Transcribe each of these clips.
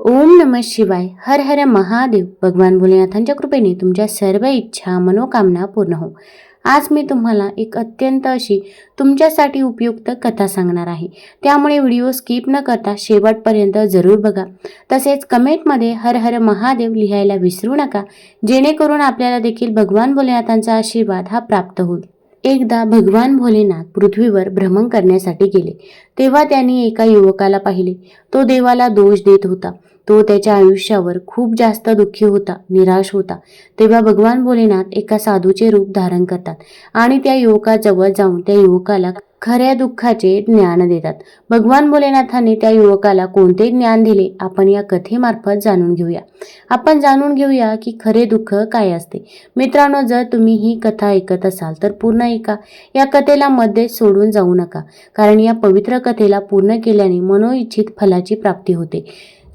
ओम नम शिवाय हर हर महादेव। भगवान भोलेनाथांच्या कृपेने तुमच्या सर्व इच्छा मनोकामना पूर्ण हो. आज मी तुम्हाला एक अत्यंत अशी तुमच्यासाठी उपयुक्त कथा सांगणार आहे. त्यामुळे व्हिडिओ स्किप न करता शेवटपर्यंत जरूर बघा. तसेच कमेंटमध्ये हर हर महादेव लिहायला विसरू नका. जेणेकरून आपल्याला देखील भगवान भोलेनाथांचा आशीर्वाद हा प्राप्त होईल. एकदा भगवान भोलेनाथ पृथ्वीवर भ्रमण करण्यासाठी गेले. तेव्हा त्यांनी एका युवकाला पाहिले. तो देवाला दोष देत होता. तो त्याच्या आयुष्यावर खूप जास्त दुःखी होता निराश होता. तेव्हा भगवान भोलेनाथ एका साधूचे रूप धारण करतात आणि त्या युवकाजवळ जाऊन त्या युवकाला खऱ्या दुःखाचे ज्ञान देतात. भगवान भोलेनाथाने त्या युवकाला कोणते ज्ञान दिले? आपण या कथेमार्फत जाणून घेऊया. आपण जाणून घेऊया की खरे दुःख काय असते. मित्रांनो जर तुम्ही ही कथा ऐकत असाल तर पूर्ण ऐका. या कथेला मध्ये सोडून जाऊ नका. कारण या पवित्र कथेला पूर्ण केल्याने मनोइच्छित फलाची प्राप्ती होते.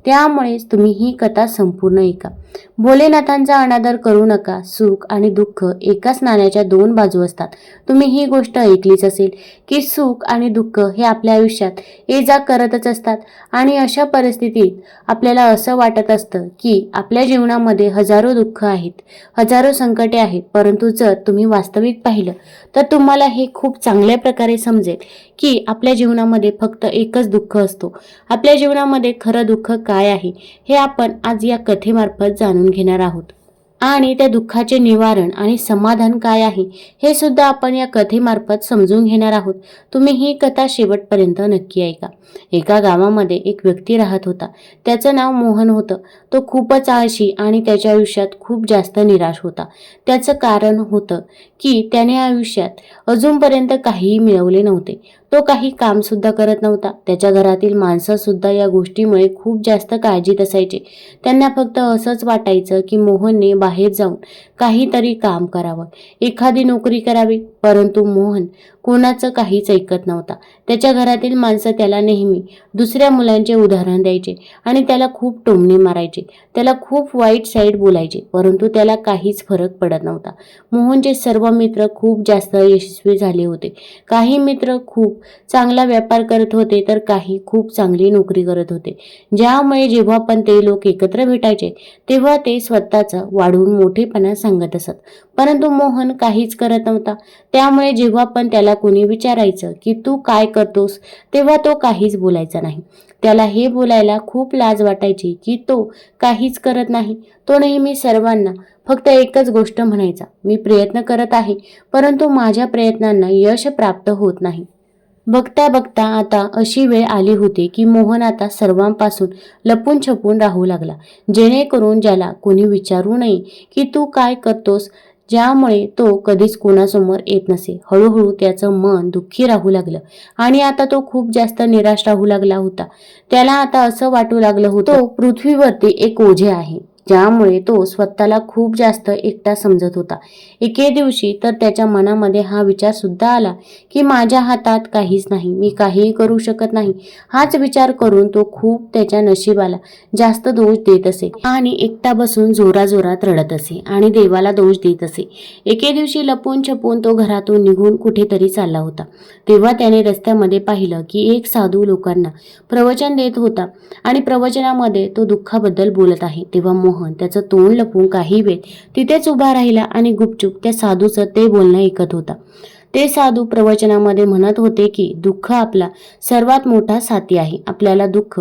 त्यामुळेच तुम्ही ही कथा संपूर्ण ऐका. भोलेनाथांचा अनादर करू नका. सुख आणि दुःख एकाच नाण्याच्या दोन बाजू असतात. तुम्ही ही गोष्ट ऐकलीच असेल की सुख आणि दुःख हे आपल्या आयुष्यात ये जा करतच असतात. आणि अशा परिस्थितीत आपल्याला असं वाटत असतं की आपल्या जीवनामध्ये हजारो दुःख आहेत हजारो संकटे आहेत. परंतु जर तुम्ही वास्तविक पाहिलं तर तुम्हाला हे खूप चांगल्या प्रकारे समजेल की आपल्या जीवनामध्ये फक्त एकच दुःख असतो. आपल्या जीवनामध्ये खरं दुःख काय आहे हे आपण आज या कथेमार्फत जाणून घेणार आहोत. आणि त्या दुःखाचे निवारण आणि समाधान काय आहे हे सुद्धा आपण या कथेमार्फत समजून घेणार आहोत. तुम्ही ही कथा शेवटपर्यंत नक्की ऐका. एका गावामध्ये एक व्यक्ती राहत होता. त्याचं नाव मोहन होतं. तो खूपच आळशी आणि त्याच्या आयुष्यात खूप जास्त निराश होता. त्याचं कारण होतं की त्याने आयुष्यात अजूनपर्यंत काहीही मिळवले नव्हते. तो काही काम सुद्धा करत नव्हता. त्याच्या घरातील माणसं सुद्धा या गोष्टीमुळे खूप जास्त काळजीत असायचे. त्यांना फक्त असंच वाटायचं की मोहनने बाहेर जाऊन काहीतरी काम करावं. एखादी नोकरी करावी परंतु मोहन कोणाचं काहीच ऐकत नव्हता. त्याच्या घरातील माणसं त्याला नेहमी दुसऱ्या मुलांचे उदाहरण द्यायचे आणि त्याला खूप टोमणे मारायचे. त्याला खूप वाईट साईड बोलायचे परंतु त्याला काहीच फरक पडत नव्हता. मोहनचे सर्व मित्र खूप जास्त यशस्वी झाले होते. काही मित्र खूप चांगला व्यापार करत होते तर काही खूप चांगली नोकरी करत होते. ज्यामुळे जेव्हा पण ते लोक एकत्र भेटायचे तेव्हा ते स्वतःचं वाढून मोठेपणा सांगत असत. परंतु मोहन काहीच करत नव्हता. त्यामुळे जेव्हा पण त्याला कुणी विचारायचं की तू काय करतोस तेव्हा तो काहीच बोलायचा नाही. त्याला हे बोलायला खूप लाज वाटायची की तो काहीच करत नाही. तो नेहमी सर्वांना फक्त एकच गोष्ट म्हणायचा मी प्रयत्न करत आहे परंतु माझ्या प्रयत्नांना यश प्राप्त होत नाही. बघता बघता आता अशी वेळ आली होती की मोहन आता सर्वांपासून लपून छपून राहू लागला जेणेकरून ज्याला कोणी विचारू नये की तू काय करतोस ज्यामुळे तो कधीच कोणासमोर येत नसे. हळूहळू त्याचं मन दुःखी राहू लागलं आणि आता तो खूप जास्त निराश राहू लागला होता. त्याला आता असं वाटू लागलं होतं पृथ्वीवरती एक ओझे आहे. ज्यामुळे तो स्वतःला खूप जास्त एकटा समजत होता. एके दिवशी तर त्याच्या मनामध्ये हा विचार सुद्धा आला की माझ्या हातात काहीच नाही मी काहीही करू शकत नाही. हाच विचार करून तो खूप त्याच्या नशिबाला जास्त दोष देत असे आणि एकटा बसून जोराजोरात रडत असे आणि देवाला दोष देत असे. एके दिवशी लपून छपून तो घरातून निघून कुठेतरी चालला होता. तेव्हा त्याने रस्त्यामध्ये पाहिलं की एक साधू लोकांना प्रवचन देत होता आणि प्रवचनामध्ये तो दुःखाबद्दल बोलत आहे. तेव्हा मोहन त्याचं तोंड लपवून काही वेळ तिथेच उभा राहिला आणि गुपचूप त्या साधूचं ते बोलणं ऐकत होता. ते साधू प्रवचनामध्ये म्हणत होते की दुःख आपला सर्वात मोठा साथी आहे. आपल्याला दुःख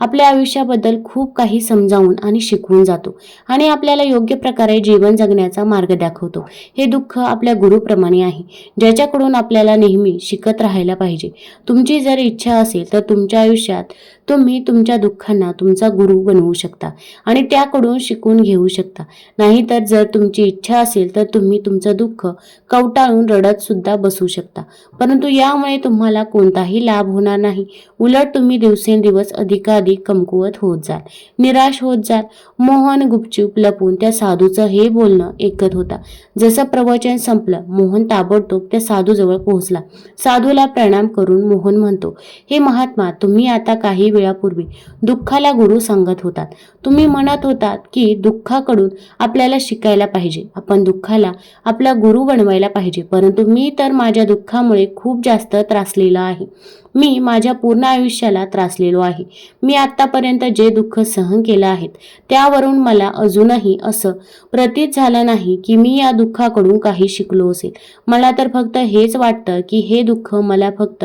आपल्या आयुष्याबद्दल खूप काही समजावून आणि शिकवून जातो आणि आपल्याला योग्य प्रकारे जीवन जगण्याचा मार्ग दाखवतो. हे दुःख आपल्या गुरुप्रमाणे आहे. ज्याच्याकडून आपल्याला नेहमी शिकत राहायला पाहिजे. तुमची जर इच्छा असेल तर तुमच्या आयुष्यात तुम्ही तुमच्या दुःखांना तुमचा गुरु बनवू शकता आणि त्याकडून शिकून घेऊ शकता. नाहीतर जर तुमची इच्छा असेल तर तुम्ही तुमचं दुःख कवटाळून रडत सुद्धा बसू शकता. परंतु यामुळे तुम्हाला कोणताही लाभ होणार नाही. उलट तुम्ही दिवसेंदिवस अधिकाधिक कमकुवत होत जाल निराश होत जाल मोहन गुपचूप लपून त्या साधूचं हे बोलणं ऐकत होता. जसं प्रवचन संपलं मोहन ताबडतोब त्या साधूजवळ पोहोचला. साधूला प्रणाम करून मोहन म्हणतो हे महात्मा तुम्ही आता काही वेळ वेळापूर्वी दुःखाला गुरु सांगत होतात. तुम्ही म्हणत होतात की दुःखाकडून आपल्याला शिकायला पाहिजे. आपण दुःखाला आपला गुरु बनवायला पाहिजे. परंतु मी तर माझ्या दुःखामुळे खूप जास्त त्रासलेला आहे. मी माझ्या पूर्ण आयुष्याला त्रासलेलो आहे. मी आत्तापर्यंत जे दुःख सहन केलं आहेत त्यावरून मला अजूनही असं प्रतीत झालं नाही की मी या दुःखाकडून काही शिकलो असेल. मला तर फक्त हेच वाटतं की हे दुःख मला फक्त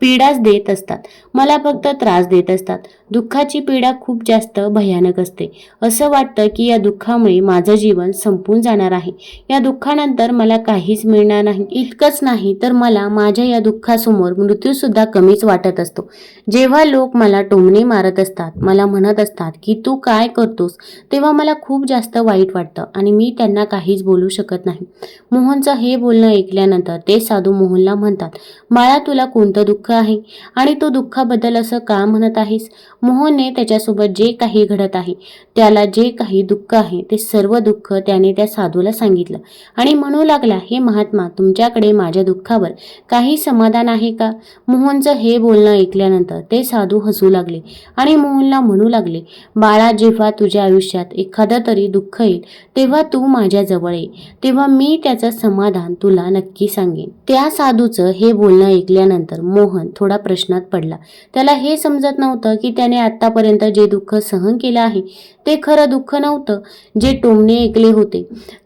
पीडाच देत असतात. मला फक्त त्रास देत असतात. दुःखाची पीडा खूप जास्त भयानक असते. असं वाटतं की या दुःखामुळे माझं जीवन संपून जाणार आहे. या दुःखानंतर मला काहीच मिळणार नाही. इतकंच नाही तर मला माझ्या या दुःखासमोर मृत्यूसुद्धा कमीच वाटत असतो. जेव्हा लोक मला टोमणे मारत असतात मला म्हणत असतात की तू काय करतोस तेव्हा मला खूप जास्त वाईट वाटतं आणि मी त्यांना काहीच बोलू शकत नाही. मोहनचं हे बोलणं ऐकल्यानंतर ते साधू मोहनला म्हणतात बाळा तुला कोणतं दुःख आहे. आणि तू दुःखाबद्दल असं का म्हणत आहेस? मोहनने त्याच्यासोबत जे काही घडत आहे त्याला जे काही दुःख आहे ते सर्व दुःख त्याने त्या साधूला सांगितलं. आणि म्हणू लागला हे महात्मा तुमच्याकडे माझ्या दुःखावर काही समाधान आहे का? मोहनचं हे बोलणं ऐकल्यानंतर ते साधू हसू लागले आणि मोहनला म्हणू लागले बाळा जेव्हा तुझ्या आयुष्यात एखादं तरी दुःख येईल तेव्हा तू माझ्याजवळ ये. तेव्हा मी त्याचं समाधान तुला नक्की सांगेन. त्या साधूचं हे बोलणं ऐकल्यानंतर मोहन थोडा प्रश्नात पडला. त्याला हे समजत नव्हतं की त्याने आतापर्यंत जे दुःख सहन केलं आहे ते खरं दुःख नव्हतं जे टोमणे ऐकले होते.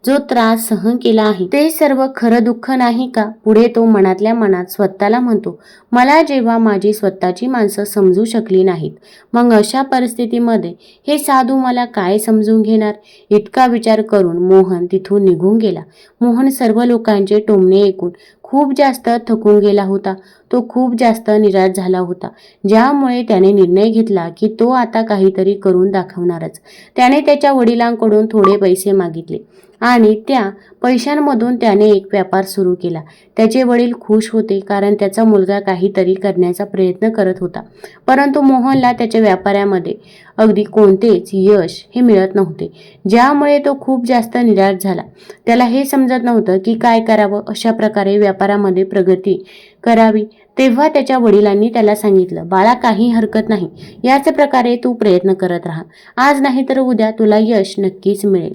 जो त्रास सहन केला आहे ते सर्व खरं दुःख नाही का? पुढे तो मनातल्या मनात स्वतःला म्हणतो मला जेव्हा माझी स्वतःची माणसं समजू शकली नाहीत मग अशा परिस्थितीमध्ये हे साधू मला काय समजून घेणार? इतका विचार करून मोहन तिथून निघून गेला. मोहन सर्व लोकांचे टोमणे ऐकून खूप जास्त थकून गेला होता. तो खूप जास्त निराश झाला होता. ज्यामुळे त्याने निर्णय घेतला की तो आता काहीतरी करून दाखवणारच. त्याने त्याच्या वडिलांकडून थोडे पैसे मागितले आणि त्या पैशांमधून त्याने एक व्यापार सुरू केला. त्याचे वडील खुश होते कारण त्याचा मुलगा काहीतरी करण्याचा प्रयत्न करत होता. परंतु मोहनला त्याच्या व्यापारामध्ये अगदी कोणतेच यश हे मिळत नव्हते. ज्यामुळे तो खूप जास्त निराश झाला. त्याला हे समजत नव्हतं की काय करावं अशा प्रकारे व्यापारामध्ये प्रगती करावी. तेव्हा त्याच्या वडिलांनी त्याला सांगितलं बाळा काही हरकत नाही. याच प्रकारे तू प्रयत्न करत राहा. आज नाही तर उद्या तुला यश नक्कीच मिळेल.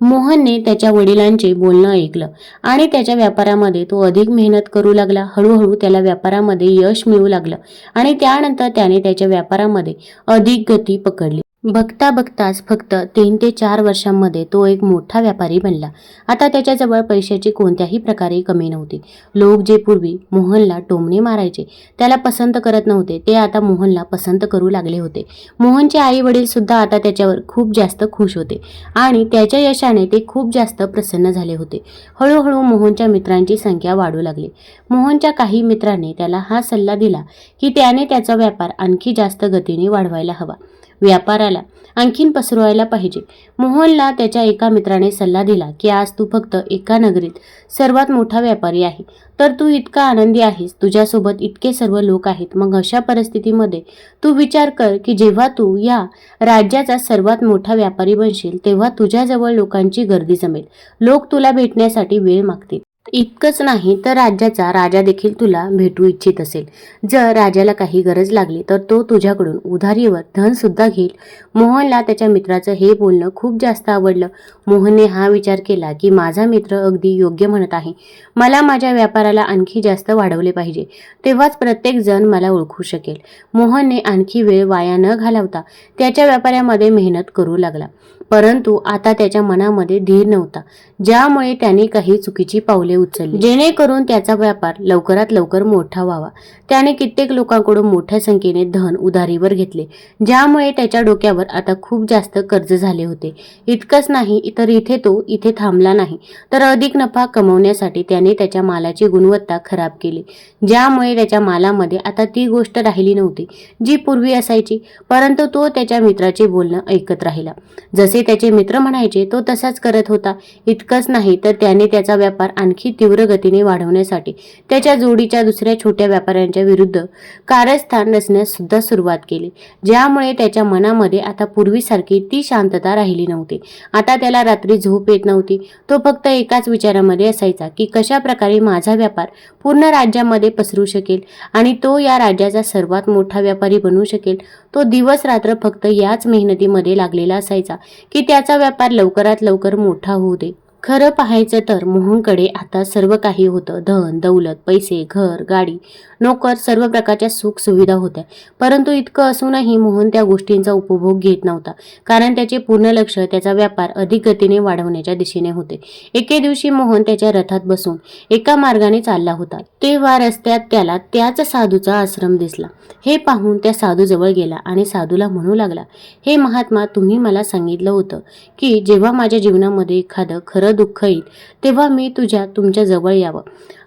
मोहनने त्याच्या वडिलांचे बोलणं ऐकलं आणि त्याच्या व्यापारामध्ये तो अधिक मेहनत करू लागला. हळूहळू त्याला व्यापारामध्ये यश मिळू लागलं आणि त्यानंतर त्याने त्याच्या व्यापारामध्ये अधिक गती पकडली. बघता बघताच फक्त तीन ते चार वर्षांमध्ये तो एक मोठा व्यापारी बनला. आता त्याच्याजवळ पैशाची कोणत्याही प्रकारे कमी नव्हती. लोक जे पूर्वी मोहनला टोमणे मारायचे त्याला पसंत करत नव्हते ते आता मोहनला पसंत करू लागले होते. मोहनचे आई वडील सुद्धा आता त्याच्यावर खूप जास्त खुश होते आणि त्याच्या यशाने ते खूप जास्त प्रसन्न झाले होते. हळूहळू मोहनच्या मित्रांची संख्या वाढू लागली. मोहनच्या काही मित्रांनी त्याला हा सल्ला दिला की त्याने त्याचा व्यापार आणखी जास्त गतीने वाढवायला हवा. व्यापाराला आणखीन पसरवायला पाहिजे. मोहनला त्याच्या एका मित्राने सल्ला दिला की आज तू फक्त एका नगरीत सर्वात मोठा व्यापारी आहे. तर तू इतका आनंदी आहेस. तुझ्यासोबत इतके सर्व लोक आहेत. मग अशा परिस्थितीमध्ये तू विचार कर की जेव्हा तू या राज्याचा सर्वात मोठा व्यापारी बनशील तेव्हा तुझ्याजवळ लोकांची गर्दी जमेल. लोक तुला भेटण्यासाठी वेळ मागतील. इतकंच नाही तर राज्याचा राजा देखील तुला भेटू इच्छित असेल. जर राजाला काही गरज लागली तर तो तुझ्याकडून उधारीवर धन सुद्धा घेईल. मोहनला त्याच्या मित्राचं हे बोलणं खूप जास्त आवडलं. मोहनने हा विचार केला की माझा मित्र अगदी योग्य म्हणत आहे. मला माझ्या व्यापाराला आणखी जास्त वाढवले पाहिजे. तेव्हाच प्रत्येक जण मला ओळखू शकेल. मोहनने आणखी वेळ वाया न घालवता त्याच्या व्यापारामध्ये मेहनत करू लागला. परंतु आता त्याच्या मनामध्ये धीर नव्हता ज्यामुळे त्याने काही चुकीची पावले उचलली. जेणेकरून त्याचा व्यापार लवकरात लवकर मोठा व्हावा. त्याने कित्येक लोकांकडून मोठ्या संख्येने धन उधारीवर घेतले ज्यामुळे त्याच्या डोक्यावर आता खूप जास्त कर्ज झाले होते. इतकंच नाही तर इथे तो इथे थांबला नाही तर अधिक नफा कमवण्यासाठी त्याने त्याच्या मालाची गुणवत्ता खराब केली ज्यामुळे त्याच्या मालामध्ये आता ती गोष्ट राहिली नव्हती जी पूर्वी असायची परंतु तो त्याच्या मित्राचे बोलणं ऐकत राहिला. जसे त्याचे मित्र म्हणायचे तो तसाच करत होता. इतकंच नाही तर त्याने त्याचा व्यापार आणखी आणखी तीव्र गतीने वाढवण्यासाठी त्याच्या जोडीच्या दुसऱ्या छोट्या व्यापाऱ्यांच्या विरुद्ध कारस्थान रचण्यास सुद्धा सुरुवात केली. ज्यामुळे त्याच्या मनामध्ये आता पूर्वीसारखी ती शांतता राहिली नव्हती. आता त्याला रात्री झोप येत नव्हती. तो फक्त एकाच विचारामध्ये असायचा की कशा प्रकारे माझा व्यापार पूर्ण राज्यामध्ये पसरू शकेल आणि तो या राज्याचा सर्वात मोठा व्यापारी बनू शकेल. तो दिवस रात्र फक्त याच मेहनतीमध्ये लागलेला असायचा की त्याचा व्यापार लवकरात लवकर मोठा होऊ दे. खरं पाहायचं तर मोहनकडे आता सर्व काही होतं. धन दौलत पैसे घर गाडी नोकर सर्व प्रकारच्या सुख सुविधा होत्या. परंतु इतकं असूनही मोहन त्या गोष्टींचा उपभोग घेत नव्हता. कारण त्याचे पूर्ण लक्ष त्याचा व्यापार अधिक गतीने वाढवण्याच्या दिशेने होते. एके दिवशी मोहन त्याच्या रथात बसून एका मार्गाने चालला होता. तेव्हा रस्त्यात त्याला त्याच साधूचा आश्रम दिसला. हे पाहून त्या साधूजवळ गेला आणि साधूला म्हणू लागला हे महात्मा तुम्ही मला सांगितलं होतं की जेव्हा माझ्या जीवनामध्ये एखादं खरं दुःख येईल. तेव्हा मी तुझ्या तुमच्या जवळ यावं.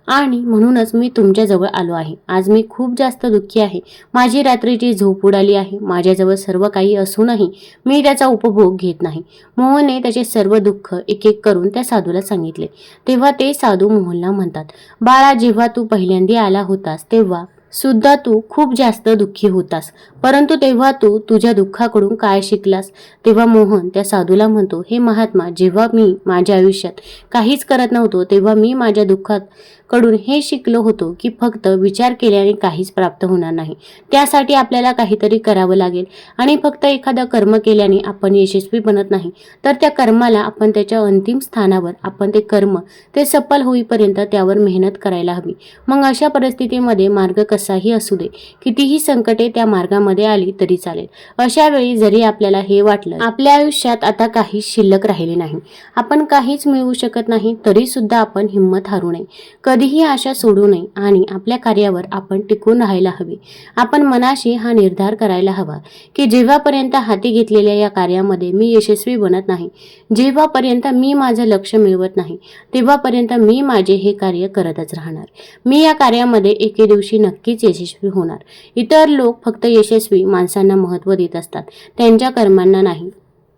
आणि म्हणूनच मी तुमच्याजवळ आलो आहे. आज मी खूप जास्त दुःखी आहे. माझी रात्रीची झोप उडाली आहे माझ्याजवळ सर्व काही असूनही मी त्याचा उपभोग घेत नाही. मोहनने त्याचे सर्व दुःख एक एक करून त्या साधूला सांगितले. तेव्हा ते साधू मोहनला म्हणतात बाळा जेव्हा तू पहिल्यांदा आला होतास तेव्हा सुद्धा तू खूप जास्त दुःखी होतास. परंतु तेव्हा तू तुझ्या दुःखाकडून काय शिकलास? तेव्हा मोहन त्या साधूला म्हणतो हे महात्मा जेव्हा मी माझ्या आयुष्यात काहीच करत नव्हतो तेव्हा मी माझ्या दुःखात कडून हे शिकलो होतो की फक्त विचार केल्याने काहीच प्राप्त होणार नाही. त्यासाठी आपल्याला काहीतरी करावं लागेल आणि फक्त एखादं कर्म केल्याने आपण यशस्वी बनत नाही. तर त्या कर्माला आपण त्याच्या अंतिम स्थानावर आपण ते कर्म ते सफल होईपर्यंत त्यावर मेहनत करायला हवी. मग अशा परिस्थितीमध्ये मार्ग कसाही असू दे. कितीही संकटे त्या मार्गामध्ये आली तरी चालेल. अशा वेळी जरी आपल्याला हे वाटलं आपल्या आयुष्यात आता काही शिल्लक राहिले नाही. आपण काहीच मिळवू शकत नाही तरी सुद्धा आपण हिंमत हारू नये. कधीही आशा सोडू नये आणि आपल्या कार्यावर आपण टिकून राहायला हवे. आपण मनाशी हा निर्धार करायला हवा की जेव्हापर्यंत हाती घेतलेल्या या कार्यामध्ये मी यशस्वी बनत नाही जेव्हापर्यंत मी माझं लक्ष मिळवत नाही तेव्हापर्यंत मी माझे हे कार्य करतच राहणार. मी या कार्यामध्ये एके दिवशी नक्की नक्कीच यशस्वी होणार. इतर लोक फक्त यशस्वी माणसांना महत्त्व देत असतात. त्यांच्या कर्मांना नाही.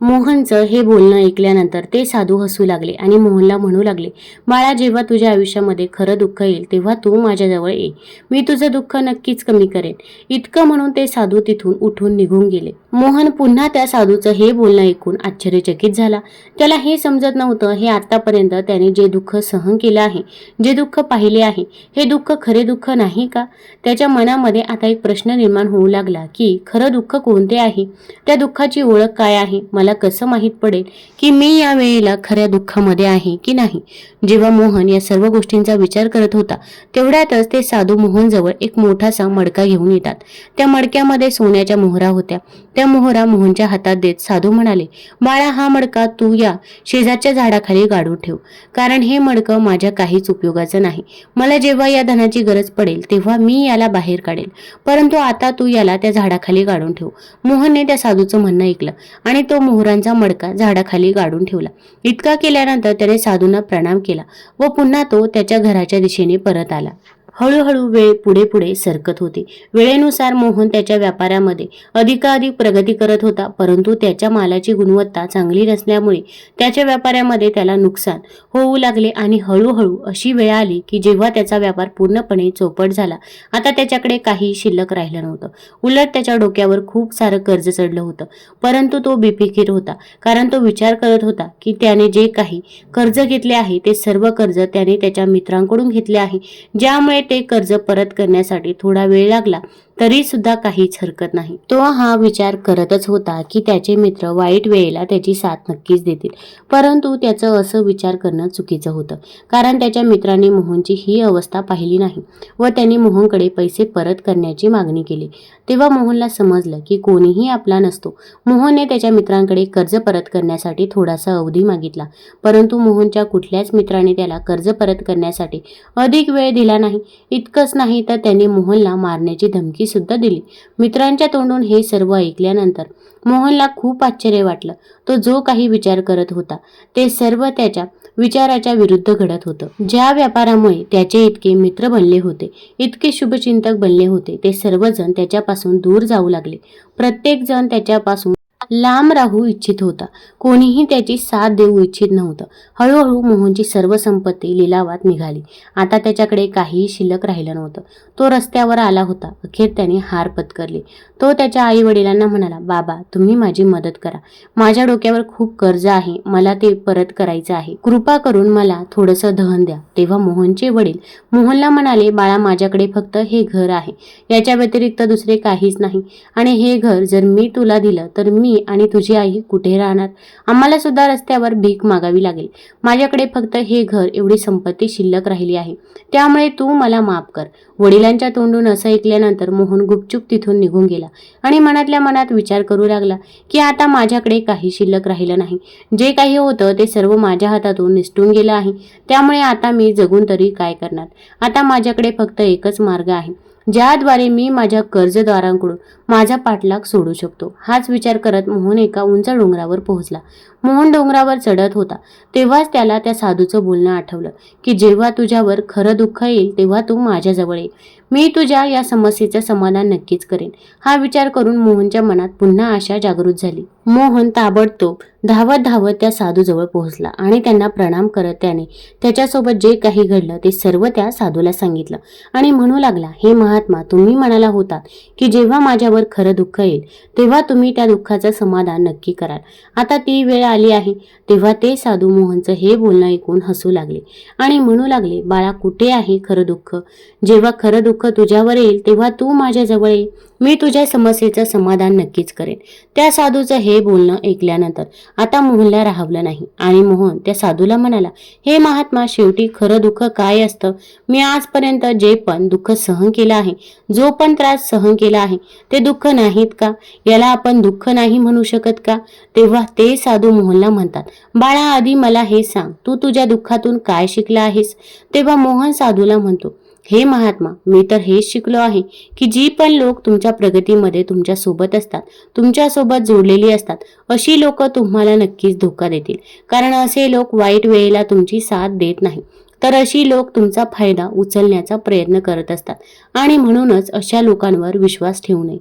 मोहनचं हे बोलणं ऐकल्यानंतर ते साधू हसू लागले आणि मोहनला म्हणू लागले बाळा जेव्हा तुझ्या आयुष्यामध्ये खरं दुःख येईल तेव्हा तू माझ्याजवळ ये. मी तुझं दुःख नक्कीच कमी करेन. इतकं म्हणून ते साधू तिथून उठून निघून गेले. मोहन पुन्हा त्या साधूचं हे बोलणं ऐकून आश्चर्यचकित झाला. त्याला हे समजत नव्हतं हे आतापर्यंत त्याने जे दुःख सहन केलं आहे जे दुःख पाहिले आहे हे दुःख खरे दुःख नाही का? त्याच्या मनामध्ये आता एक प्रश्न निर्माण होऊ लागला की खरं दुःख कोणते आहे? त्या दुःखाची ओळख काय आहे? मला कसं माहीत पडेल की मी या वेळेला खऱ्या दुःखामध्ये आहे की नाही? जेव्हा मोहन या सर्व गोष्टींचा विचार करत होता तेवढ्यातच ते साधू मोहनजवळ एक मोठासा मडका घेऊन येतात. त्या मडक्यामध्ये सोन्याच्या मोहरा होत्या. त्या मोहरा मोहनच्या हातात देत साधू म्हणाले बाळा हा मडका तू या शेजारच्या झाडाखाली गाडून ठेव. कारण हे मडकं माझ्या काहीच उपयोगाचं नाही. मला जेव्हा या धनाची गरज पडेल तेव्हा मी याला बाहेर काढेल. परंतु आता तू याला त्या झाडाखाली गाडून ठेव. मोहनने त्या साधूचं म्हणणं ऐकलं आणि तो मोहरांचा मडका झाडाखाली गाडून ठेवला. इतका केल्यानंतर त्याने साधूंना प्रणाम केला व पुन्हा तो त्याच्या घराच्या दिशेने परत आला. हळूहळू वेळ पुढे पुढे सरकत होती. वेळेनुसार मोहन त्याच्या व्यापारामध्ये अधिकाधिक प्रगती करत होता परंतु त्याच्या मालाची गुणवत्ता चांगली नसल्यामुळे त्याच्या व्यापारामध्ये त्याला नुकसान होऊ लागले आणि हळूहळू अशी वेळ आली की जेव्हा त्याचा व्यापार पूर्णपणे चौपट झाला आता त्याच्याकडे काही शिल्लक राहिलं नव्हतं. उलट त्याच्या डोक्यावर खूप सारं कर्ज चढलं होतं परंतु तो बेफिकीर होता कारण तो विचार करत होता की त्याने जे काही कर्ज घेतले आहे ते सर्व कर्ज त्याने त्याच्या मित्रांकडून घेतले आहे ज्यामुळे ते कर्ज परत करण्यासाठी थोडा वेळ लागला. तरी सुद्धा काहीच हरकत नाही. तो हा विचार करतच होता की त्याचे मित्र वाईट वेळेला त्याची साथ नक्कीच देतील. परंतु त्याचं असं विचार करणं चुकीचं होतं. कारण त्याच्या मित्राने मोहनची ही अवस्था पाहिली नाही व त्यांनी मोहनकडे पैसे परत करण्याची मागणी केली. तेव्हा मोहनला समजलं की कोणीही आपला नसतो. मोहनने त्याच्या मित्रांकडे कर्ज परत करण्यासाठी थोडासा अवधी मागितला. परंतु मोहनच्या कुठल्याच मित्राने त्याला कर्ज परत करण्यासाठी अधिक वेळ दिला नाही. इतकंच नाही तर त्यांनी मोहनला मारण्याची धमकी सुद्धा दिली. मित्रांच्या तोंडून हे सर्व ऐकल्यानंतर मोहनला खूप आश्चर्य वाटलं. तो जो काही विचार करत होता ते सर्व त्याच्या विचाराच्या विरुद्ध घडत होतं. ज्या व्यापारामुळे त्याचे इतके मित्र बनले होते इतके शुभचिंतक बनले होते ते सर्वजण त्याच्यापासून दूर जाऊ लागले. प्रत्येकजण त्याच्यापासून लांब राहू इच्छित होता. कोणीही त्याची साथ देऊ इच्छित नव्हतं. हळूहळू मोहनची सर्व संपत्ती लिलावात निघाली. आता त्याच्याकडे काहीही शिल्लक राहिलं नव्हतं. तो रस्त्यावर आला होता. अखेर त्याने हार पत्करली. तो त्याच्या आई वडिलांना म्हणाला बाबा तुम्ही माझी मदत करा. माझ्या डोक्यावर खूप कर्ज आहे. मला ते परत करायचं आहे. कृपा करून मला थोडंसं दहन द्या. तेव्हा मोहनचे वडील मोहनला म्हणाले बाळा माझ्याकडे फक्त हे घर आहे. याच्या व्यतिरिक्त दुसरे काहीच नाही. आणि हे घर जर मी तुला दिलं तर मी आणि तुझी आई कुठे राहणार? आम्हाला सुद्धा रस्त्यावर भीक मागावी लागेल. माझ्याकडे फक्त हे घर एवढी संपत्ती शिल्लक राहिली आहे. त्यामुळे तू मला माफ कर. वडिलांच्या तोंडून असं ऐकल्यानंतर मोहन गुपचूप तिथून निघून गेला आणि मनातल्या मनात विचार करू लागला की आता माझ्याकडे काही शिल्लक राहिलं नाही. जे काही होतं ते सर्व माझ्या हातातून निसटून गेलं आहे. त्यामुळे आता मी जगून तरी काय करणार? आता माझ्याकडे फक्त एकच मार्ग आहे. ज्याद्वारे मी माझ्या कर्जदारांकडून माझा पाठलाग सोडू शकतो. हाच विचार करत मोहन एका उंच डोंगरावर पोहोचला. मोहन डोंगरावर चढत होता. तेव्हाच त्याला त्या साधूचं बोलणं आठवलं की जेव्हा तुझ्यावर खरं दुःख येईल तेव्हा तू माझ्याजवळ ये. मी तुझ्या या समस्येचं समाधान नक्कीच करेन. हा विचार करून मोहनच्या मनात पुन्हा आशा जागृत झाली. मोहन ताबडतोब धावत धावत त्या साधूजवळ पोहोचला आणि त्यांना प्रणाम करत त्याने त्याच्यासोबत जे काही घडलं ते सर्व त्या साधूला सांगितलं आणि म्हणू लागला हे महात्मा तुम्ही म्हणाला होता की जेव्हा माझ्यावर खरं दुःख येईल तेव्हा तुम्ही त्या दुःखाचं समाधान नक्की कराल. आता ती वेळ आली आहे. तेव्हा ते साधू मोहनचं हे बोलणं ऐकून हसू लागले आणि म्हणू लागले बाळा कुठे आहे खरं दुःख? जेव्हा खरं दुःख दुःख तुझ्यावर येईल तेव्हा तू माझ्याजवळ ये मी तुझ्या समस्येचं समाधान नक्कीच करेन. त्या साधूचं हे बोलणं ऐकल्यानंतर आता मोहनला राहवलं नाही. आणि मोहन त्या साधूला म्हणाला हे महात्मा शेवटी खरं दुःख काय असतं? मी आजपर्यंत जे पण दुःख सहन केलं आहे जो पण त्रास सहन केला आहे ते दुःख नाहीत का? याला आपण दुःख नाही म्हणू शकत का? तेव्हा ते साधू मोहनला म्हणतात बाळा आधी मला हे सांग तू तुझ्या दुःखातून काय शिकला आहेस? तेव्हा मोहन साधूला म्हणतो हे महात्मा मी तर हेच शिकलो आहे की जी पण लोक तुमच्या प्रगतीमध्ये तुमच्यासोबत असतात तुमच्यासोबत जोडलेली असतात अशी लोक तुम्हाला नक्कीच धोका देतील. कारण असे लोक वाईट वेळेला तुमची साथ देत नाही. तर अशी लोक तुमचा फायदा उचलण्याचा प्रयत्न करत असतात आणि म्हणूनच अशा लोकांवर विश्वास ठेवू नये.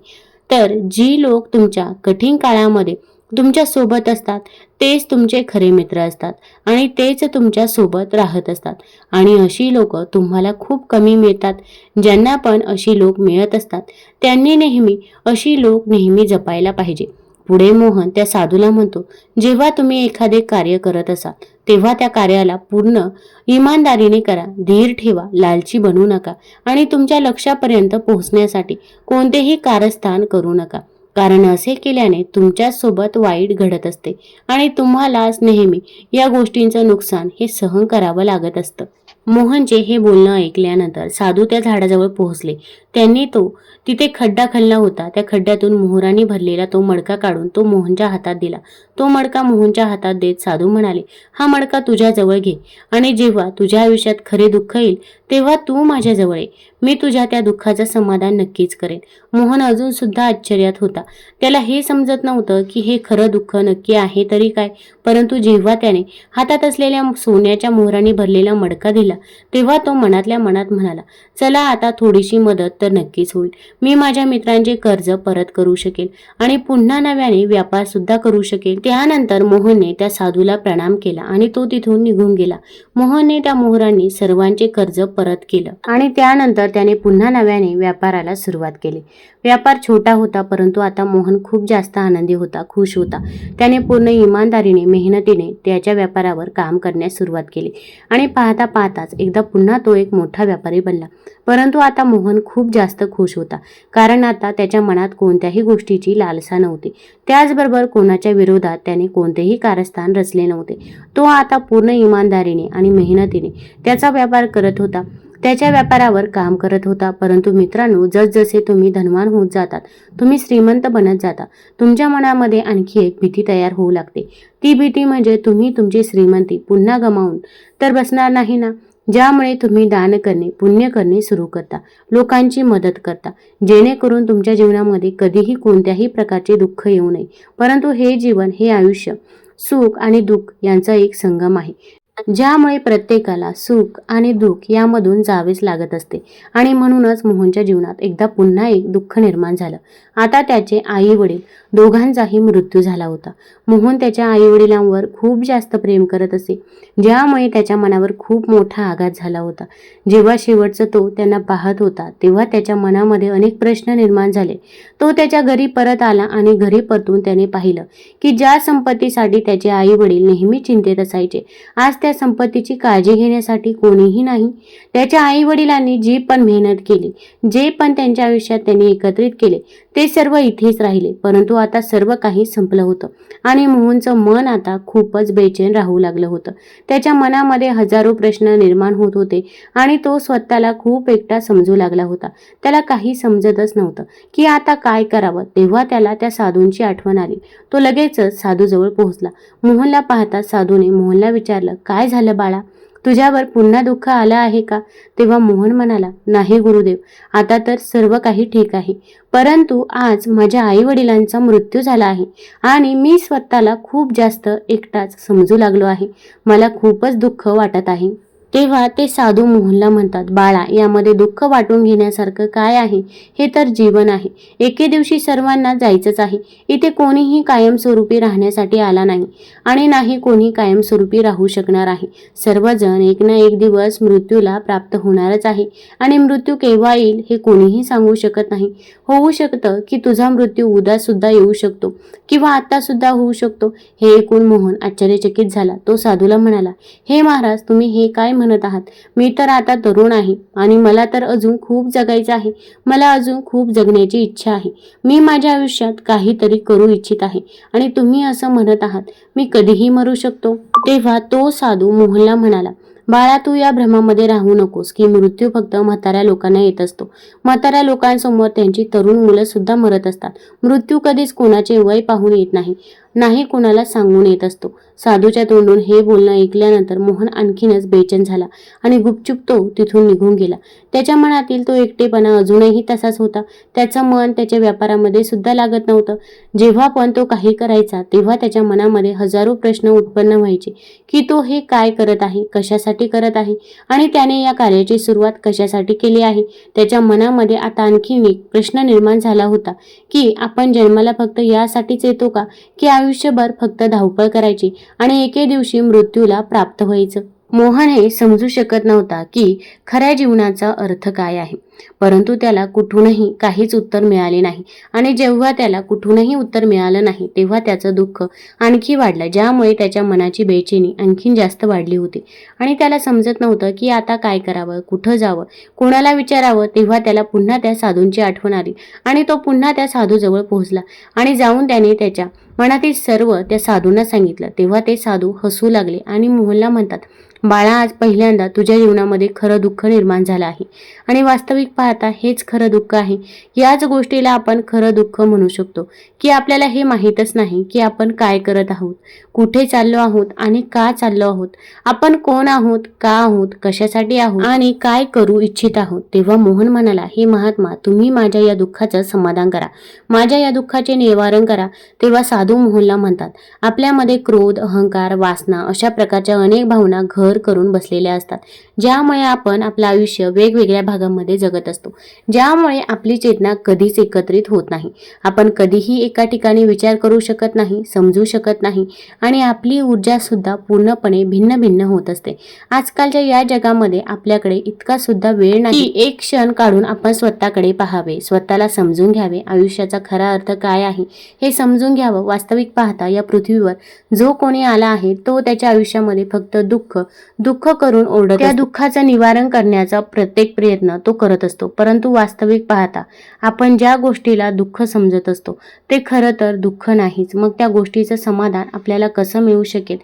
तर जी लोक तुमच्या कठीण काळामध्ये तुमच्यासोबत असतात. तेच तुमचे खरे मित्र असतात. आणि तेच तुमच्यासोबत राहत असतात. आणि अशी लोक तुम्हाला खूप कमी मिळतात. ज्यांना पण अशी लोक मिळत असतात. त्यांनी नेहमी अशी लोक नेहमी जपायला पाहिजे. पुढे मोहन त्या साधूला म्हणतो जेव्हा तुम्ही एखादे कार्य करत असाल तेव्हा त्या कार्याला पूर्ण इमानदारीने करा धीर ठेवा लालची बनू नका आणि तुमच्या लक्षापर्यंत पोहोचण्यासाठी कोणतेही कारस्थान करू नका. कारण असे केल्याने तुमच्यासोबत वाईट घडत असते आणि तुम्हालाच नेहमी या गोष्टींचं नुकसान हे सहन करावं लागत असतं. मोहनचे हे बोलणं ऐकल्यानंतर साधू त्या झाडाजवळ पोहोचले. त्यांनी तो तिथे खड्डा खणला होता. त्या खड्ड्यातून मोहराने भरलेला तो मडका काढून तो मोहनच्या हातात दिला. तो मडका मोहनच्या हातात देत साधू म्हणाले हा मडका तुझ्याजवळ घे आणि जेव्हा तुझ्या आयुष्यात खरे दुःख येईल तेव्हा तू माझ्याजवळ ये. मी तुझ्या त्या दुःखाचं समाधान नक्कीच करेन. मोहन अजून सुद्धा आश्चर्यात होता. त्याला हे समजत नव्हतं की हे खरं दुःख नक्की आहे तरी काय. परंतु जेव्हा त्याने हातात असलेल्या सोन्याच्या मोहराने भरलेला मडका दिला तेव्हा तो मनातल्या मनात म्हणाला चला आता थोडीशी मदत तर नक्कीच होईल. मी माझ्या मित्रांचे कर्ज परत करू शकेल आणि पुन्हा नव्याने व्यापार सुद्धा करू शकेल त्यानंतर मोहनने त्या साधूला प्रणाम केला आणि तो तिथून निघून गेला. मोहनने त्या मोहरांनी सर्वांचे कर्ज परत केलं आणि त्यानंतर त्याने पुन्हा नव्याने व्यापाराला सुरुवात केली. व्यापार छोटा होता परंतु आता मोहन खूप जास्त आनंदी होता खुश होता. त्याने पूर्ण इमानदारीने मेहनतीने त्याच्या व्यापारावर काम करण्यास सुरुवात केली आणि पाहता पाहताच एकदा पुन्हा तो एक मोठा व्यापारी बनला. परंतु आता मोहन खूप जास्त खुश होता कारण आता त्याच्या मनात कोणत्याही गोष्टीची लालसा नव्हती. त्याचबरोबर कोणाच्या विरोधात त्याने कोणतेही कारस्थान रचले नव्हते. तो आता पूर्ण इमानदारीने आणि मेहनतीने त्याचा व्यापार करत होता. त्याच्या व्यापारावर काम करत होता परंतु मित्रांनो जसजसे तुम्ही धनवान होत जातात तुम्ही श्रीमंत बनत जाता. तुमच्या मनामध्ये आणखी एक भीती तयार होऊ लागते. ती भीती म्हणजे तुम्ही तुमची श्रीमंती पुन्हा गमावून तर बसणार नाही ना? ज्यामुळे तुम्ही दान करणे पुण्य करणे सुरू करता. लोकांची मदत करता. जेणेकरून तुमच्या जीवनामध्ये कधीही कोणत्याही प्रकारचे दुःख येऊ नये. परंतु हे जीवन हे आयुष्य सुख आणि दुःख यांचा एक संगम आहे. ज्यामुळे प्रत्येकाला सुख आणि दुःख यामधून जावेच लागत असते. आणि म्हणूनच मोहनच्या जीवनात एकदा पुन्हा एक दुःख निर्माण झालं. आता त्याचे आई वडील दोघांचाही मृत्यू झाला होता. मोहन त्याच्या आई वडिलांवर खूप जास्त प्रेम करत असे ज्यामुळे त्याच्या मनावर खूप मोठा आघात झाला होता. जेव्हा शेवटचं तो त्यांना पाहत होता तेव्हा त्याच्या मनामध्ये अनेक प्रश्न निर्माण झाले. तो त्याच्या घरी परत आला आणि घरी परतून त्याने पाहिलं की ज्या संपत्तीसाठी त्याचे आई वडील नेहमी चिंतेत असायचे आज त्या संपत्तीची काळजी घेण्यासाठी कोणीही नाही. त्याच्या आई वडिलांनी जी पण मेहनत केली जे पण त्यांच्या आयुष्यात त्यांनी एकत्रित केले ते सर्व इथेच राहिले. परंतु आता सर्व काही संपलं होतं आणि मोहनचं मन आता खूपच बेचैन राहू लागलं होतं. त्याच्या मनामध्ये हजारो प्रश्न निर्माण होत होते आणि तो स्वतःला खूप एकटा समजू लागला होता. त्याला काही समजतच नव्हतं की आता काय करावं. तेव्हा त्याला त्या साधूंची आठवण आली. तो लगेचच साधूजवळ पोहोचला. मोहनला पाहता साधूने मोहनला विचारलं काय झालं बाळा? तुझ्यावर पुन्हा दुःख आलं आहे का? तेव्हा मोहन म्हणाला नाही गुरुदेव आता तर सर्व काही ठीक आहे. परंतु आज माझ्या आई वडिलांचा मृत्यू झाला आहे आणि मी स्वतःला खूप जास्त एकटाच समजू लागलो आहे. मला खूपच दुःख वाटत आहे. तेव्हा ते साधू मोहनला म्हणतात बाळा यामध्ये दुःख वाटून घेण्यासारखं काय आहे? हे तर जीवन आहे. एके दिवशी सर्वांना जायचंच आहे. इथे कोणीही कायमस्वरूपी राहण्यासाठी आला नाही आणि नाही कोणी कायमस्वरूपी राहू शकणार आहे. सर्वजण एक ना एक दिवस मृत्यूला प्राप्त होणारच आहे आणि मृत्यू केव्हा येईल हे कोणीही सांगू शकत नाही. होऊ शकतं की तुझा मृत्यू उद्या सुद्धा येऊ शकतो किंवा आता सुद्धा होऊ शकतो. हे ऐकून मोहन आश्चर्यचकित झाला. तो साधूला म्हणाला हे महाराज तुम्ही हे काय म्हणत आहात. मी तर आता तरुण आहे आणि मला तर अजून खूप जगायचं आहे. मला अजून खूप जगण्याची इच्छा आहे. मी माझ्या आयुष्यात काहीतरी करू इच्छित आहे आणि तुम्ही असं म्हणत आहात. मी कधीही मरू शकतो. तेव्हा तो साधू मोहनला म्हणाला बाळा तू या भ्रमामध्ये राहू नकोस की मृत्यू फक्त म्हाताऱ्या लोकांना येत असतो. म्हाताऱ्या लोकांसमोर त्यांची तरुण मुलं सुद्धा मरत असतात. मृत्यू कधीच कोणाचे वय पाहून येत नाही. नाही कोणाला सांगून येत असतो. साधूच्या तोंडून हे बोलणं ऐकल्यानंतर मोहन आणखीनच बेचैन झाला आणि गुपचूप तो तिथून निघून गेला. त्याच्या मनातील तो एकटेपणा अजूनही तसाच होता. त्याचं मन त्याच्या व्यापारामध्ये सुद्धा लागत नव्हतं. जेव्हा पण तो काही करायचा तेव्हा त्याच्या मनामध्ये हजारो प्रश्न उत्पन्न व्हायचे. की तो हे काय करत आहे कशासाठी करत आहे आणि त्याने या कार्याची सुरुवात कशासाठी केली आहे? त्याच्या मनामध्ये आता आणखीन एक प्रश्न निर्माण झाला होता. की आपण जन्माला फक्त यासाठीच येतो का? की आयुष्यभर फक्त धावपळ करायची आणि एके दिवशी मृत्यूला प्राप्त व्हायचं. मोहन हे समजू शकत नव्हता की खऱ्या जीवनाचा अर्थ काय आहे. परंतु त्याला कुठूनही काहीच उत्तर मिळाले नाही. आणि जेव्हा त्याला कुठूनही उत्तर मिळालं नाही तेव्हा त्याचं दुःख आणखी वाढलं ज्यामुळे त्याच्या मनाची बेचैनी आणखीन जास्त वाढली होती. आणि त्याला समजत नव्हतं की आता काय करावं कुठं जावं कोणाला विचारावं तेव्हा त्याला पुन्हा त्या साधूंची आठवण आली. आणि तो पुन्हा त्या साधूजवळ पोहोचला आणि जाऊन त्याने त्याच्या मनातील सर्व त्या साधूंना सांगितलं. तेव्हा ते साधू हसू लागले आणि मोहनला म्हणतात बाळा आज पहिल्यांदा तुझ्या जीवनामध्ये खरं दुःख निर्माण झालं आहे. आणि वास्तविक पाहता हेच खरं दुःख आहे. याच गोष्टीला आपण खरं दुःख म्हणू शकतो. की आपल्याला हे माहीतच नाही की आपण काय करत आहोत कुठे चाललो आहोत आणि का चाललो आहोत. आपण कोण आहोत का आहोत कशासाठी आहोत आणि काय करू इच्छित आहोत. तेव्हा मोहन म्हणाला हे महात्मा तुम्ही माझ्या या दुःखाचं समाधान करा. माझ्या या दुःखाचे निवारण करा. तेव्हा साधू मोहनला म्हणतात आपल्यामध्ये क्रोध अहंकार वासना अशा प्रकारच्या अनेक भावना घर करून बसलेल्या असतात ज्यामुळे आपण आपलं आयुष्य वेगवेगळ्या भागांमध्ये जगत असतो. ज्यामुळे आपली चेतना कधीच एकत्रित होत नाही. आपण कधीही एका ठिकाणी विचार करू शकत नाही समजू शकत नाही आणि आपली ऊर्जा सुद्धा पूर्णपणे भिन्न भिन्न होत असते. आजकालच्या या जगामध्ये आपल्याकडे इतका सुद्धा वेळ नाही एक क्षण काढून आपण स्वतःकडे पाहावे स्वतःला समजून घ्यावे आयुष्याचा खरा अर्थ काय आहे हे समजून घ्यावं. वास्तविक पाहता या पृथ्वीवर जो कोणी आला आहे तो त्याच्या आयुष्यामध्ये फक्त दुःख दुःख करून ओरडत त्या दुःखाचं निवारण करण्याचा प्रत्येक प्रयत्न तो करत असतो. परंतु वास्तविक पाहता आपण ज्या गोष्टीला दुःख समजत असतो ते खरं तर दुःख नाहीच. मग त्या गोष्टीचं समाधान आपल्याला कसं मिळू शकेल?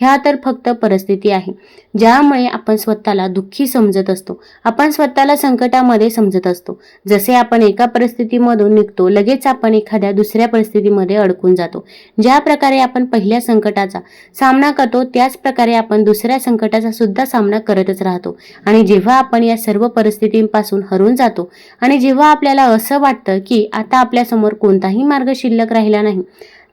ह्या तर फक्त परिस्थिती आहे. ज्यामुळे आपण स्वतःला दुःखी समजत असतो. आपण स्वतःला संकटामध्ये समजत असतो. जसे आपण एका परिस्थितीमधून निघतो लगेच आपण एखाद्या दुसऱ्या परिस्थितीमध्ये अडकून जातो. ज्या प्रकारे आपण पहिल्या संकटाचा सामना करतो त्याच प्रकारे आपण दुसऱ्या संकटाचा सुद्धा सामना करतच राहतो. आणि जेव्हा आपण या सर्व परिस्थितींपासून हरून जातो आणि जेव्हा आपल्याला असं वाटतं की आता आपल्यासमोर कोणताही मार्ग शिल्लक राहिला नाही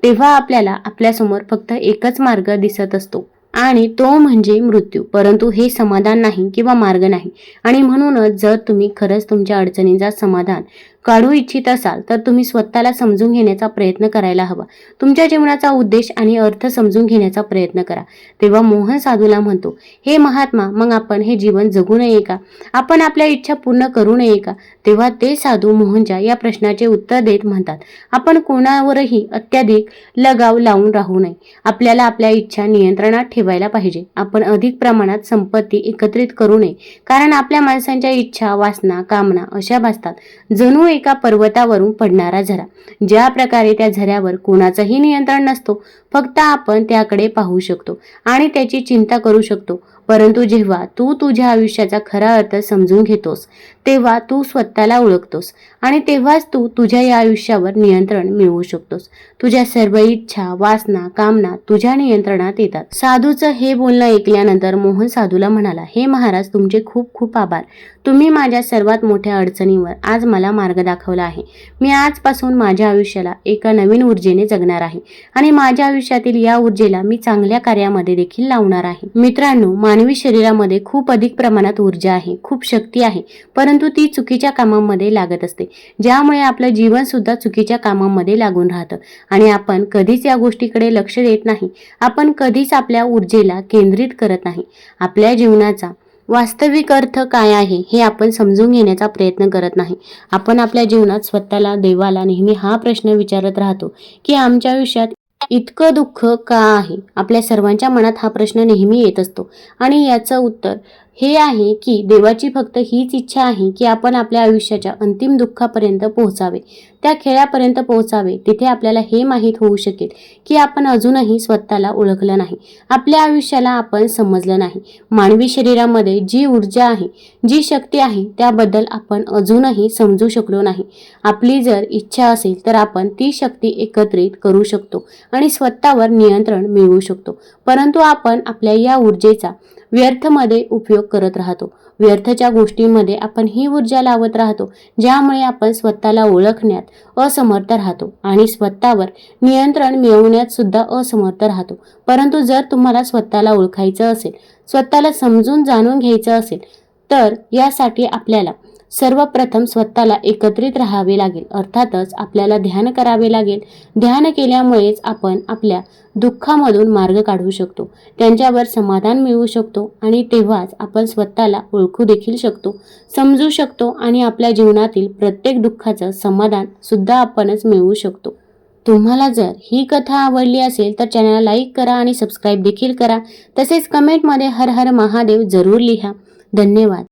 तेव्हा आपल्याला आपल्यासमोर फक्त एकच मार्ग दिसत असतो. आणि तो म्हणजे मृत्यू. परंतु हे समाधान नाही किंवा मार्ग नाही. आणि म्हणूनच जर तुम्ही खरंच तुमच्या अडचणींचा समाधान काढू इच्छित असाल तर तुम्ही स्वतःला समजून घेण्याचा प्रयत्न करायला हवा. तुमच्या जीवनाचा उद्देश आणि अर्थ समजून घेण्याचा प्रयत्न करा. तेव्हा मोहन साधूला म्हणतो हे महात्मा मग आपण हे जीवन जगू नये का? आपण आपल्या इच्छा पूर्ण करू नये का? तेव्हा ते साधू मोहनच्या या प्रश्नाचे उत्तर देत म्हणतात आपण कोणावरही अत्याधिक लगाव लावून राहू नये. आपल्याला आपल्या इच्छा नियंत्रणात ठेवायला पाहिजे. आपण अधिक प्रमाणात संपत्ती एकत्रित करू नये. कारण आपल्या माणसांच्या इच्छा वासना कामना अशा भासतात. जणू एका पर्वतावरून पडणारा झरा. ज्या प्रकारे त्या झऱ्यावर कोणाचंही नियंत्रण नसतो फक्त आपण त्याकडे पाहू शकतो आणि त्याची चिंता करू शकतो. परंतु जेव्हा तू तुझ्या आयुष्याचा खरा अर्थ समजून घेतोस तेव्हा तू स्वतःला ओळखतोस आणि तेव्हाच तू तुझ्या या आयुष्यावर नियंत्रण मिळवू शकतोस. तुझ्या सर्व इच्छा वासना कामना तुझ्या नियंत्रणात येतात. साधूचं हे बोलणं ऐकल्यानंतर मोहन साधूला म्हणाला हे महाराज तुमचे खूप खूप आभार. तुम्ही माझ्या सर्वात मोठ्या अडचणीवर आज मला मार्ग दाखवला आहे. मी आजपासून माझ्या आयुष्याला एका नवीन ऊर्जेने जगणार आहे आणि माझ्या आयुष्यातील या ऊर्जेला मी चांगल्या कार्यामध्ये देखील लावणार आहे. मित्रांनो मानवी शरीरामध्ये खूप अधिक प्रमाणात ऊर्जा आहे खूप शक्ती आहे परंतु ती चुकीच्या कामांमध्ये लागत असते ज्यामुळे आपलं जीवन सुद्धा चुकीच्या कामांमध्ये लागून राहतं. आणि आपण कधीच या गोष्टीकडे लक्ष देत नाही आपण कधीच आपल्या ऊर्जेला केंद्रित करत नाही. आपल्या जीवनाचा वास्तविक अर्थ काय आहे हे आपण समजून घेण्याचा प्रयत्न करत नाही. आपण आपल्या जीवनात स्वतःला देवाला नेहमी हा प्रश्न विचारत राहतो की आमच्या आयुष्यात इतकं दुःख का आहे? आपल्या सर्वांच्या मनात हा प्रश्न नेहमी येत असतो. आणि याचं उत्तर हे आहे की देवाची फक्त हीच इच्छा आहे की आपण आपल्या आयुष्याच्या अंतिम दुःखापर्यंत पोहोचावे. त्या खेळापर्यंत पोहोचावे. तिथे आपल्याला हे माहीत होऊ शकेल की आपण अजूनही स्वतःला ओळखलं नाही. आपल्या आयुष्याला आपण समजलं नाही. मानवी शरीरामध्ये जी ऊर्जा आहे जी शक्ती आहे त्याबद्दल आपण अजूनही समजू शकलो नाही. आपली जर इच्छा असेल तर आपण ती शक्ती एकत्रित करू शकतो आणि स्वतःवर नियंत्रण मिळवू शकतो. परंतु आपण आपल्या या ऊर्जेचा व्यर्थमध्ये उपयोग करत राहतो. व्यर्थच्या गोष्टींमध्ये आपण ही ऊर्जा लावत राहतो ज्यामुळे आपण स्वतःला ओळखण्यात असमर्थ राहतो आणि स्वतःवर नियंत्रण मिळवण्यात सुद्धा असमर्थ राहतो. परंतु जर तुम्हाला स्वतःला ओळखायचं असेल स्वतःला समजून जाणून घ्यायचं असेल तर यासाठी आपल्याला सर्वप्रथम स्वतःला एकत्रित राहावे लागेल. अर्थातच आपल्याला ध्यान करावे लागेल. ध्यान केल्यामुळेच आपण आपल्या दुःखामधून मार्ग काढू शकतो. त्यांच्यावर समाधान मिळवू शकतो आणि तेव्हाच आपण स्वतःला ओळखू देखील शकतो. समजू शकतो आणि आपल्या जीवनातील प्रत्येक दुःखाचं समाधान सुद्धा आपणच मिळवू शकतो. तुम्हाला जर ही कथा आवडली असेल तर चॅनलला लाईक करा आणि सबस्क्राईब देखील करा. तसेच कमेंटमध्ये हर हर महादेव जरूर लिहा. धन्यवाद.